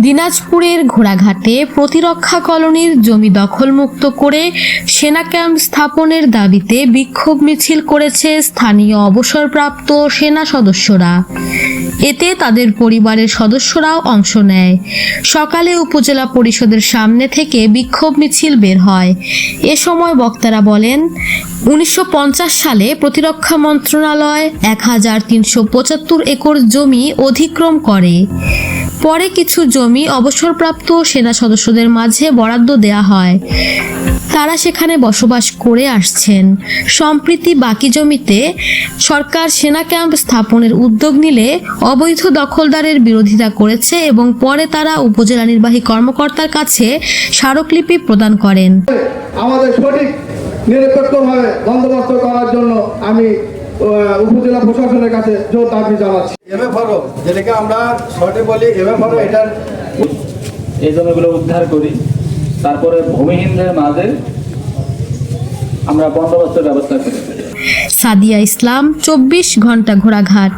দিনাজপুরের ঘোড়াঘাটে প্রতিরক্ষা কলোনির জমি দখলমুক্ত করে সেনা ক্যাম্প স্থাপনের দাবিতে বিক্ষোভ মিছিল করেছে স্থানীয় অবসরপ্রাপ্ত সেনা সদস্যরা। এতে তাদের পরিবারের সদস্যরাও অংশ নেয়। সকালে উপজেলা পরিষদের সামনে থেকে বিক্ষোভ মিছিল বের হয়। এ সময় বক্তারা বলেন, উনিশশো পঞ্চাশ সালে প্রতিরক্ষা মন্ত্রণালয় এক হাজার তিনশো পঁচাত্তর একর জমি অধিক্রম করে। পরে কিছু জমি অবসরপ্রাপ্ত সেনা সদস্যদের মাঝে বরাদ্দ দেয়া হয়। তারা সেখানে বসবাস করে আসছেন। সম্প্রতি বাকি জমিতে সরকার সেনা ক্যাম্প স্থাপনের উদ্যোগ নিলে অবৈধ দখলদারের বিরোধিতা করেছে এবং পরে তারা উপজেলা নির্বাহী কর্মকর্তার কাছে স্মারকলিপি প্রদান করেন। আমাদের সঠিক নিরপেক্ষভাবে বন্দোবস্ত করার জন্য আমি উপজেলা প্রশাসনের কাছে জোর দাবি জানাচ্ছি। এমএফআরও যেটাকে আমরা শর্টে বলি এমএফআরও এটার এই জমিগুলো উদ্ধার করি। তারপরে ভূমিহীনদের মাঝে আমরা বন্দোবস্তের ব্যবস্থা করি। সাদিয়া ইসলাম চব্বিশ ঘণ্টা ঘোড়াঘাট।